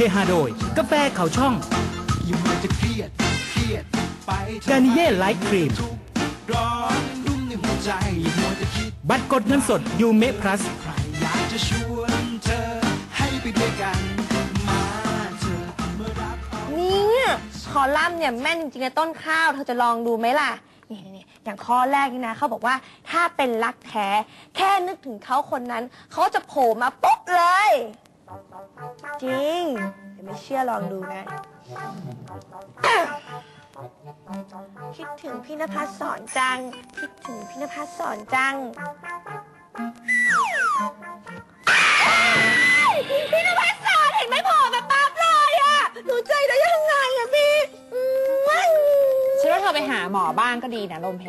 ฮฮาโดย กาแฟเขาช่อง อย่ามัวจะเครียดเครียดไปทำไมกานิเย่ไลท์ครีมทุกข์ร้อนรุ่มในหัวใจอย่ามัวจะคิดบัตรกดเงินสดยูเม plus ใครอยากจะชวนเธอให้ไปด้วยกัน มาเธอเมื่อรักเอา เนี่ยคอลัมน์เนี่ยแม่นจริงๆนะต้นข้าว เธอจะลองดูไหมล่ะนี่นี่อย่างข้อแรกนี่นะเขาบอกว่าถ้าเป็นรักแท้ แค่นึกถึงเขาคนนั้น เขาจะโผล่มาปุ๊บเลย จริงเดี๋ยวไม่เชื่อลองดูนะ คิดถึงพี่นภัสสอนจัง คิดถึงพี่นภัสสอนจัง พี่นภัสสอนเห็นไหมโผล่มาปั๊บเลยอะหนูใจได้ยังไงอะพี่อืมฉันว่าเธอไปหาหมอบ้างก็ดีนะลมเพ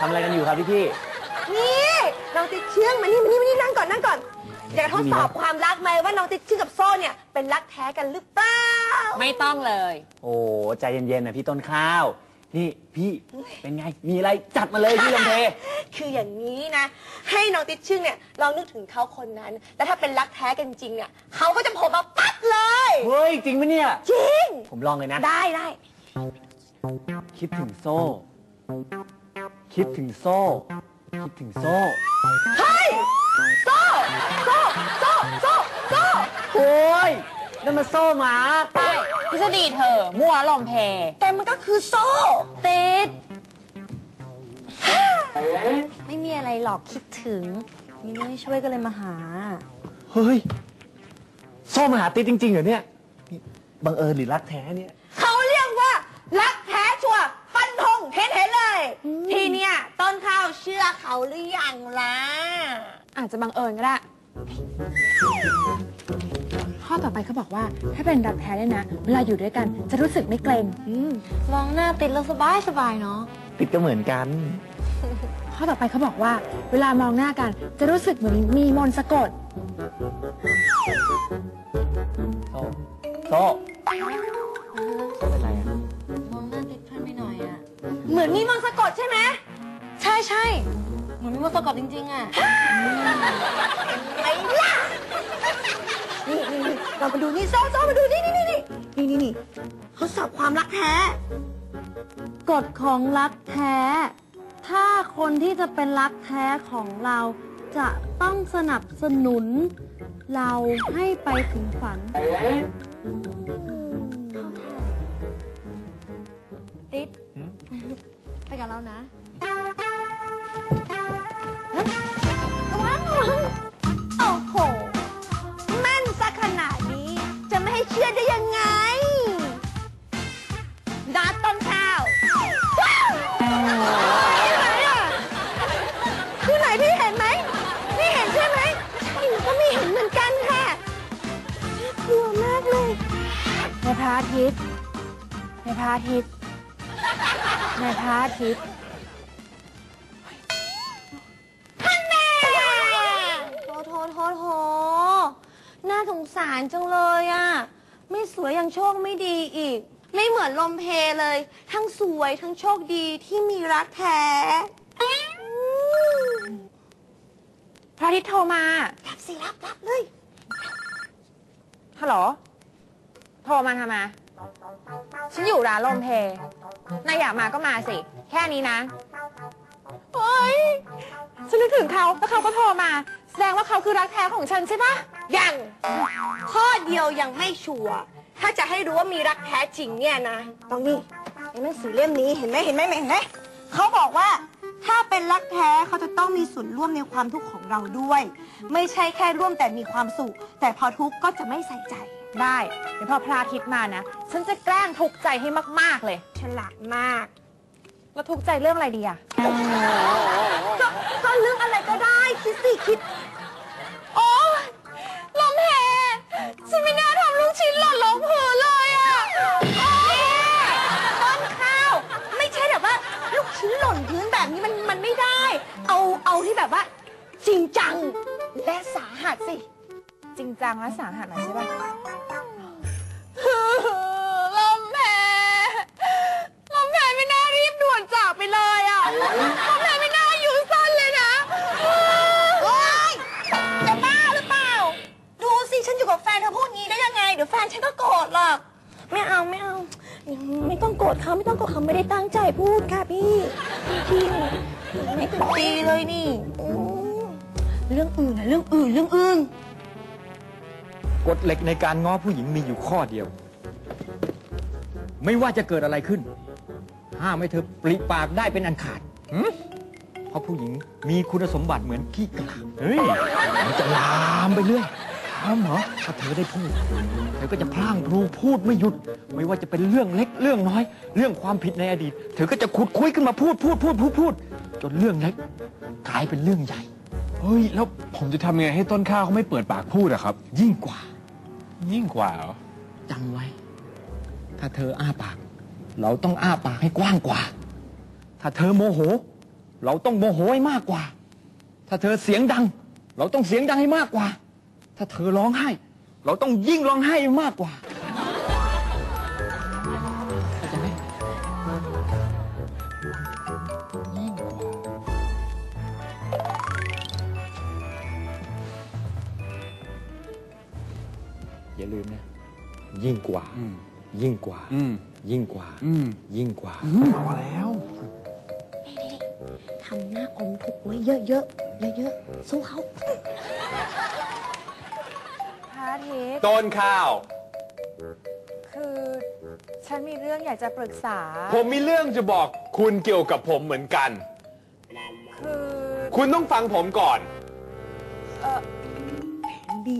ทำอะไรกันอยู่ครับพี่พี่นี่น้อง ติดเชื่องมานี่มานี่มานี่นั่งก่อนนั่งก่อนอยากจะทดสอบความรักไหมว่าน้องติดเชื่องกับโซ่เนี่ยเป็นรักแท้กันหรือเปล่าไม่ต้องเลย โอ้ใจเย็นๆนะพี่ต้นข้าว นี่พี่เป็นไงมีอะไรจัดมาเลยพี่ลำเพ คืออย่างนี้นะ ให้น้องติดชื่อเนี่ยลองนึกถึงเขาคนนั้น แล้วถ้าเป็นรักแท้กันจริงเนี่ยเขาก็จะโผล่มาปั๊บเลยเฮ้ยจริงไหมเนี่ย จริงผมลองเลยนะ ได้ได้คิดถึงโซ่ คิดถึงโซ่ คิดถึงโซ่เฮ้ยโซ่โซ่โซ่โซ่โซ่โอ้ยนั่นมันโซ่หมาใช่ทฤษฎีเธอ มั่วลมเพ แต่มันก็คือโซ่ติด ไม่มีอะไรหรอกคิดถึงมีเรื่องให้ช่วยก็เลยมาหา เฮ้ย โซ่มาหาติ๊ดจริงๆเหรอเนี่ยนี่บังเอิญหรือรักแท้เนี่ย เขาเรียกว่า รักแท้ชัวร์ฟันธงเห็นๆเลย ทีเนี้ยต้นข้าวเชื่ อเขาหรือยังล่ะ อาจจะบังเอิญก็ได้ ข้อต่อไปเขาบอกว่าถ้าเป็นรักแท้เนี่ยนะ เวลาอยู่ด้วยกันจะรู้สึกไม่เกรงมองหน้าติดแล้วสบายสบายเนาะ ติดก็เหมือนกัน ข้อต่อไปเขาบอกว่า เวลามองหน้ากันจะรู้สึกเหมือนมีมนต์สะกดโซ่โซ่โซ่เป็นไรอะมองหน้าติดเพื่อนไปหน่อยอะ เหมือนมีมนต์สะกดใช่ไหม ใช่ใช่เหมือนมีมนต์สะกดจริงๆอะไอ้ล่ะนี่นี่นี่เรามาดูนี่โซ่โซ่มาดูนี่นี่นี่นี่นี่นี่นี่เขาสอบความรักแท้ กฎของรักแท้ ถ้าคนที่จะเป็นรักแท้ของเราจะต้องสนับสนุน เราให้ไปถึงฝัน ติดไปกับเรานะระ ระอาทิตย์ในพระอาทิตย์โถโถโถโถน่าสงสารจังเลยอะไม่สวยยังโชคไม่ดีอีก ไม่เหมือนลมเพเลย ทั้งสวยทั้งโชคดีที่มีรักแท้ พระอาทิตย์โทรมา รับสิรับรับเลยฮัลโหล โทรมาทำไม ฉันอยู่ร้านลมเพนายอยากมาก็มาสิ แค่นี้นะโอ๊ยฉันนึกถึงเขาแล้วเขาก็โทรมา แสดงว่าเขาคือรักแท้ของฉันใช่ปะยังข้อเดียวยังไม่ชัวร์ถ้าจะให้รู้ว่ามีรักแท้จริงเนี่ยนะ ต้องนี่ในหนังสือเล่มนี้เห็นไหมเห็นไหมเห็นไหมเขาบอกว่าถ้าเป็นรักแท้เขาจะต้องมีส่วนร่วมในความทุกข์ของเราด้วย ไม่ใช่แค่ร่วมแต่มีความสุข แต่พอทุกข์ก็จะไม่ใส่ใจ ได้เดี๋ยวพอพระอาทิตย์มานะ ฉันจะแกล้งทุกข์ใจให้มาก ๆ เลย ฉลาดมาก แล้วทุกข์ใจเรื่องอะไรดีอะก็ก็เรื่องอะไรก็ได้คิดสิคิด โอ้ลมเพฉันไม่น่าทำลูกชิ้นหล่นลงพื้นเลยอะต้นข้าว ไม่ใช่แบบว่า ลูกชิ้นหล่นพื้นแบบนี้มันมันไม่ได้ เอาเอาที่แบบว่า จริงจังและสาหัสสิ จริงจังและสาหัสหน่อยใช่ปะลมแพ้ลมแพ้ไม่น่ารีบด่วนจากไปเลยอะลมแพ้ไม่น่าอยู่สั้นเลยนะโอ๊ยจะบ้าหรือเปล่า ดูสิฉันอยู่กับแฟนเธอพูดงี้ได้ยังไง เดี๋ยวแฟนฉันก็โกรธหรอก ไม่เอาไม่เอา ไม่ต้องโกรธเขาไม่ต้องโกรธเขาไม่ได้ตั้งใจพูดค่ะพี่ พี่ไม่ถึงตีเลยนี่ เรื่องอื่นนะเรื่องอื่นเรื่องอื่น กฎเหล็กในการง้อผู้หญิงมีอยู่ข้อเดียว ไม่ว่าจะเกิดอะไรขึ้น ห้ามให้เธอปริปากได้เป็นอันขาดหึเพราะผู้หญิงมีคุณสมบัติเหมือนขี้กลาเฮ้ยมันจะลามไปเรื่อยลามเหรอถ้าเธอได้พูด เธอก็จะพล่างพลูพูดไม่หยุด ไม่ว่าจะเป็นเรื่องเล็กเรื่องน้อย เรื่องความผิดในอดีต เธอก็จะขุดคุยขึ้นมาพูดพูดพูดพูดพูดจนเรื่องเล็กกลายเป็นเรื่องใหญ่ เฮ้ย แล้วผมจะทำยังไงให้ต้นข้าวเขาไม่เปิดปากพูดอะครับ ยิ่งกว่ายิ่งกว่าเหรอจำไว้ ถ้าเธออ้าปาก เราต้องอ้าปากให้กว้างกว่า ถ้าเธอโมโห เราต้องโมโหให้มากกว่า ถ้าเธอเสียงดัง เราต้องเสียงดังให้มากกว่า ถ้าเธอร้องไห้ เราต้องยิ่งร้องไห้ให้มากกว่าาลืมนะยิ่งกว่าอืมยิ่งกว่าอืมยิ่งกว่าอืมยิ่งกว่าพอแล้วทำหน้าอมทุกข์ไว้เยอะๆ เยอะๆ สู้เขาพระอาทิตย์ต้นข้าว คือฉันมีเรื่องอยากจะปรึกษา ผมมีเรื่องจะบอกคุณเกี่ยวกับผมเหมือนกัน คือ คุณต้องฟังผมก่อน เออดี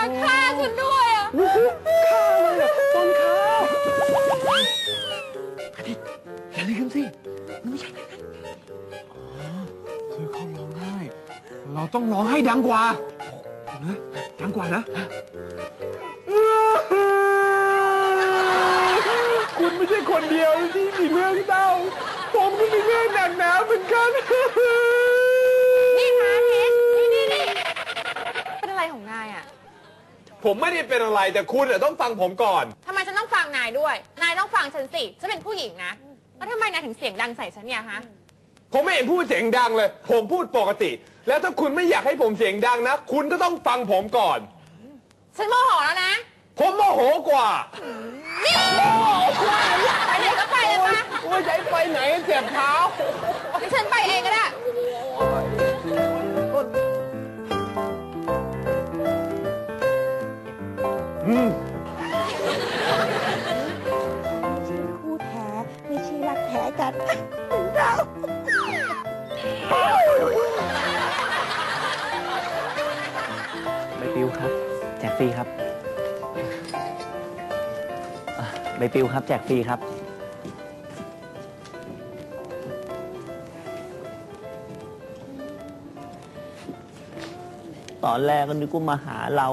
มาฆ่าฉันด้วยอะอย่าลืมสิคือเขาร้องไห้ เราต้องร้องให้ดังกว่านะดังกว่านะ คุณไม่ใช่คนเดียวที่มีเรื่องเศร้า ผมก็มีเรื่องหนักหนาเหมือนกัน นี่พระอาทิตย์นี่นี่นี่เป็นอะไรของนายอะ ผมไม่ได้เป็นอะไรแต่คุณอะต้องฟังผมก่อน ทำไมฉันต้องฟังนายด้วย นายต้องฟังฉันสิ ฉันเป็นผู้หญิงนะ แล้วทำไมนายถึงเสียงดังใส่ฉันเนี่ยฮะ ผมไม่เห็นพูดเสียงดังเลย ผมพูดปกติ แล้วถ้าคุณไม่อยากให้ผมเสียงดังนะ คุณก็ต้องฟังผมก่อน ฉันโมโหแล้วนะผมโมโหกว่า นี่โมโหไปไหนก็ไปเลยปะโอ้ยจะให้ไปไหนเจ็บเท้างั้นฉันไปเองก็ได้ แท้กันเราใบปลิวครับแจกฟรีครับอะใบปลิวครับแจกฟรีครับ ตอนแรกก็นึกว่ามาหาเรา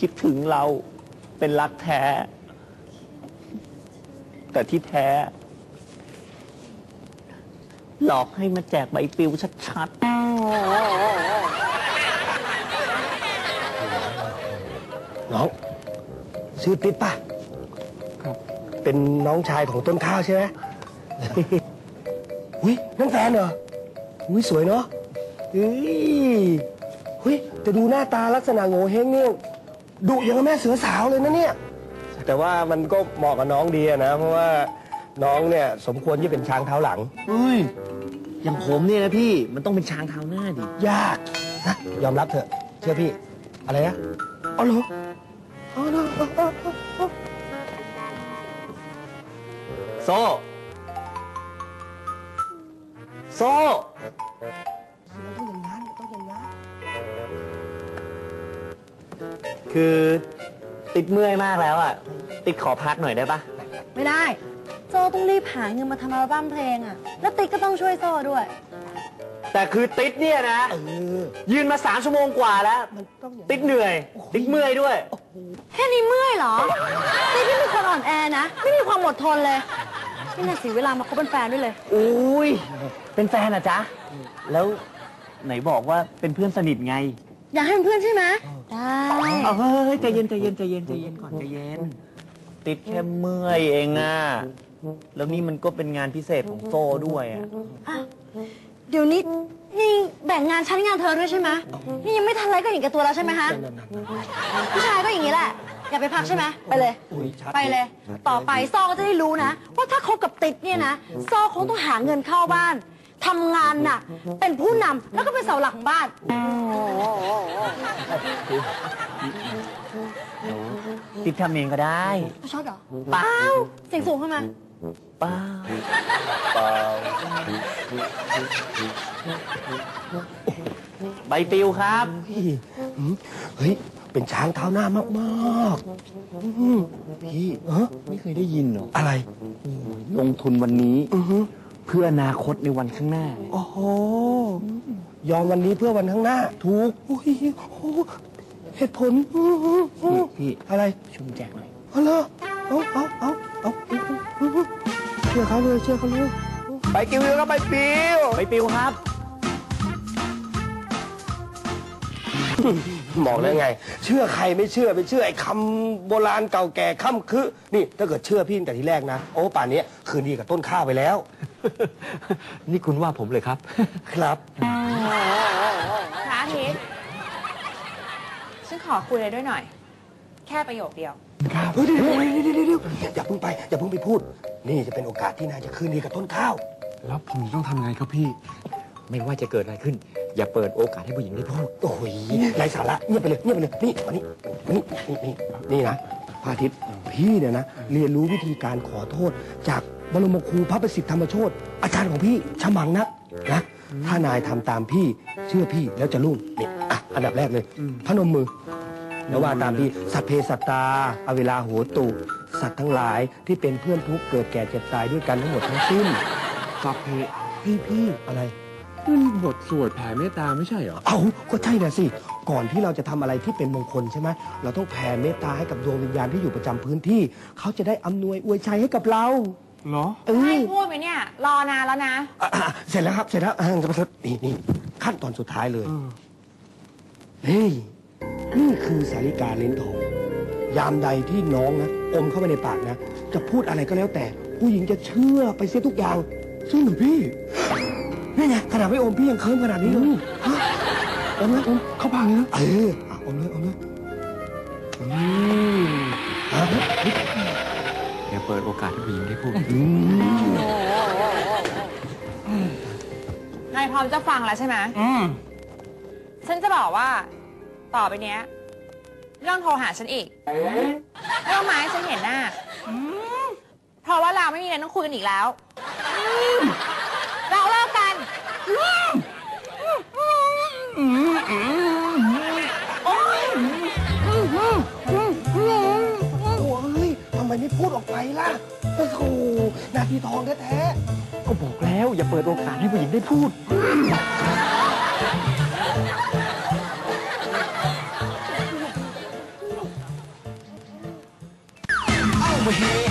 คิดถึงเราเป็นรักแท้ แต่ที่แท้ หลอกให้มาแจกใบปลิวชัดๆน้องชื่อติ๊ดป่ะครับ เป็นน้องชายของต้นข้าวใช่ไหม อุ้ยนั่นแฟนเหรออุ้ยสวยเนาะอุ้ยอุ้ยแต่ดูหน้าตาลักษณะโง่เฮงเนี่ยดุอย่างกับแม่เสือสาวเลยนะเนี่ย แต่ว่ามันก็เหมาะกับน้องดีอะนะ เพราะว่า น้องเนี่ยสมควรที่เป็นช้างเท้าหลังเฮ้ย อย่างผมเนี่ยนะพี่ มันต้องเป็นช้างเท้าหน้าดิ ยากนะยอมรับเถอะ เชื่อพี่ อะไรนะอ๋อเหรออ๋อเหรออ๋ออ๋ออ๋อโซ่ โซ่ต้องอย่างนั้นต้องอย่างนั้นคือติดเมื่อยมากแล้วอะ ติดขอพักหน่อยได้ปะไม่ได้ โซ่ต้องรีบหาเงินมาทำอัลบั้มเพลงอะแล้วติ๊กก็ต้องช่วยโซ่ด้วย แต่คือติดเนี่ยนะเออยืนมาสามชั่วโมงกว่าแล้วมันต้องอย่างติดเหนื่อย ติดเมื่อยด้วย แค่นี้เมื่อยเหรอ ติ๊กนี่เป็นคนอ่อนแอนะ ไม่มีความอดทนเลยนี่น่าเสียเวลามาคบเป็นแฟนด้วยเลย อุ้ย เป็นแฟนอะจ๊ะ แล้วไหนบอกว่าเป็นเพื่อนสนิทไง อยากให้เป็นเพื่อนใช่ไหมได้เอาเฮ้ยใจเย็นใจเย็นใจเย็นใจเย็นก่อนใจเย็น ติดแค่เมื่อยเองอะ แล้วนี่มันก็เป็นงานพิเศษของโซ่ด้วยอะเดี๋ยวนี้นี่แบ่งงานชั้นงานเธอด้วยใช่ไหมนี่ยังไม่ทันไรก็เห็นแกับตัวแล้วใช่ไหมฮะผู้ชายก็อย่างนี้แหละ อย่าไปพักใช่ไหมไปเลย อุ้ยชัดไปเลย ต่อไปซอก็จะได้รู้นะ ว่าถ้าคบกับติดเนี่ยนะซอคงต้องหาเงินเข้าบ้านทำงานหนักเป็นผู้นำแล้วก็เป็นเสาหลักของบ้าน ติดทำเองก็ได้ ชอบเหรอเปล่าเสียงสูงขึ้นมา เปล่าเปล่าใบปลิวครับพี่หืมเฮ้ย เป็นช้างเท้าหน้ามากๆอืมพี่เออไม่เคยได้ยินเหรอ อะไร ลงทุนวันนี้อือฮึเพื่ออนาคตในวันข้างหน้า โอ้โห ยอมวันนี้เพื่อวันข้างหน้า ถูกอุ้ยโอ้โหเหตุผลอื้อหืออื้อพี่ อะไร ชุ่มแจกหน่อยเอาเลยเอาเอาเอาเอา ชื่อเขาเลยเชื่อเขาเลยไปกิวก็ไปปิวใบปลิวครับบอกแล้วไง เชื่อใครไม่เชื่อไปเชื่อไอ้คำโบราณเก่าแก่ค่ำคือ นี่ถ้าเกิดเชื่อพี่ตั้งแต่ทีแรกนะ โอ้ป่านนี้คืนดีกับต้นข้าวไปแล้ว นี่คุณว่าผมเลยครับ ครับพระอาทิตย์ฉันขอคุยอะไรด้วยหน่อย แค่ประโยคเดียวเฮ้ยเดี๋ยวเดี๋ยวเดี๋ยวเดี๋ยวเดี๋ยวอย่าเพิ่งไปอย่าเพิ่งไปพูด นี่จะเป็นโอกาสที่นายจะคืนดีกับต้นข้าว แล้วผมต้องทำไงครับพี่ ไม่ว่าจะเกิดอะไรขึ้น อย่าเปิดโอกาสให้ผู้หญิงได้พูด โอ้ยไร้สาระเงียบไปเลยเงียบไปเลยนี่มานี่นี่นี่นี่นี่นะพระอาทิตย์พี่เนี่ยนะ เรียนรู้วิธีการขอโทษ จากบรมครูพระประสิทธิ์ธรรมโชตอาจารย์ของพี่ฉมังนะนะถ้านายทำตามพี่เชื่อพี่แล้วจะรุ่งนี่อะอันดับแรกเลยพนมมือ แล้วว่าตามพี่สัพเพสัตตา อเวลาโหตุ สัตว์ทั้งหลายที่เป็นเพื่อนทุกข์เกิดแก่เจ็บตายด้วยกันทั้งหมดทั้งสิ้นสัพเพพี่พี่อะไรนี่มันบทสวดแผ่เมตตาไม่ใช่เหรอ เอาก็ใช่นะสิ ก่อนที่เราจะทำอะไรที่เป็นมงคลใช่ไหมเราต้องแผ่เมตตาให้กับดวงวิญญาณที่อยู่ประจำพื้นที่ เขาจะได้อำนวยอวยชัยให้กับเราเหรอเอให้อพูดไหมเนี่ย รอนานแล้วนะอะอะเสร็จแล้วครับ เสร็จแล้วอะนี่นี่ขั้นตอนสุดท้ายเลย เฮ้ย นี่คือสาริกาเลนทอง ยามใดที่น้องนะอมเข้าไปในปากนะ จะพูดอะไรก็แล้วแต่ ผู้หญิงจะเชื่อไปเสียทุกอย่างซึ่งหรือพี่นี่ไงขนาดไม่อมพี่ยังเคิมขนาดนี้เลยฮะอมเลยอมเข้าปากเลยนะเอออะอมเลยอมเลยอืมฮะอย่าเปิดโอกาสให้ผู้หญิงได้พูดอืมนายพร้อมจะฟังแล้วใช่ไหมฉันจะบอกว่า ต่อไปเนี้ยไม่ต้องโทรหาฉันอีกไม่ต้องมาให้ฉันเห็นหน้าเพราะว่าเราไม่มีอะไรต้องคุยกันอีกแล้วเราเลิกกันโอ้ยทำไมไม่พูดออกไปล่ะโอ้โหนาทีทองแท้ๆ ก็บอกแล้วอย่าเปิดโอกาสให้ผู้หญิงได้พูด over here.